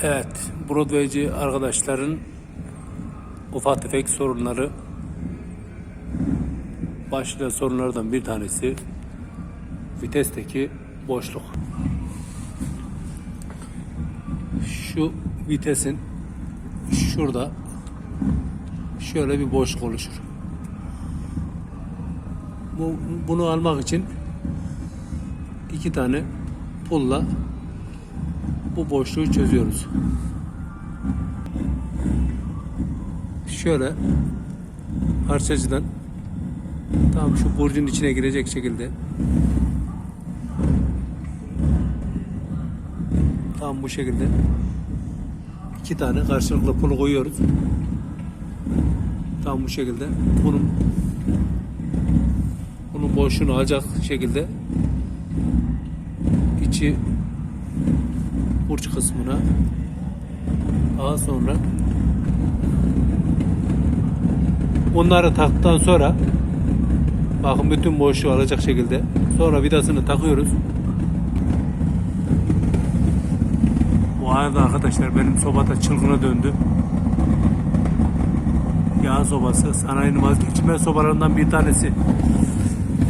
Evet, Broadway'ci arkadaşların ufak tefek sorunları başlıca sorunlardan bir tanesi vitesteki boşluk. Şu vitesin şurada şöyle bir boşluk oluşur. Bu, bunu almak için iki tane pulla bu boşluğu çözüyoruz. Şöyle parçacıdan tam şu burcun içine girecek şekilde tam bu şekilde iki tane karşılıklı pulu koyuyoruz. Tam bu şekilde bunun bunun boşluğunu alacak şekilde içi burç kısmına. Daha sonra bunları taktıktan sonra bakın bütün boşluğu alacak şekilde sonra vidasını takıyoruz. Bu arada arkadaşlar benim sobada çılgına döndü. Yağ sobası sanayinin vazgeçilmez sobalarından bir tanesi.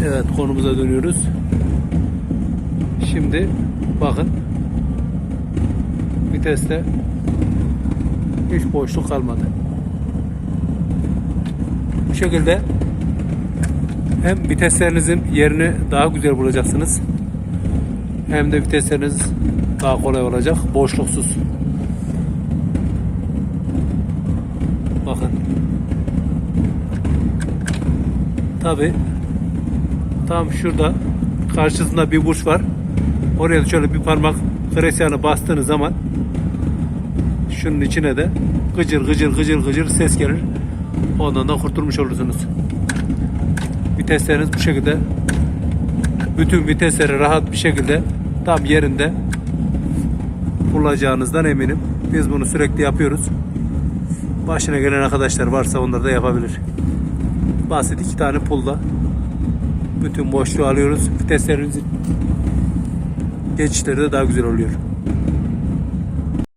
Evet konumuza dönüyoruz. Şimdi bakın viteste hiç boşluk kalmadı. Bu şekilde hem viteslerinizin yerini daha güzel bulacaksınız hem de vitesleriniz daha kolay olacak boşluksuz. Bakın. Tabi tam şurada karşısında bir burç var. Oraya şöyle bir parmak kresyanı bastığınız zaman şunun içine de gıcır gıcır gıcır gıcır ses gelir. Ondan da kurtulmuş olursunuz. Vitesleriniz bu şekilde bütün vitesleri rahat bir şekilde tam yerinde bulacağınızdan eminim. Biz bunu sürekli yapıyoruz. Başına gelen arkadaşlar varsa onlar da yapabilir. Basit iki tane pulla bütün boşluğu alıyoruz. Viteslerimizin geçişleri de daha güzel oluyor.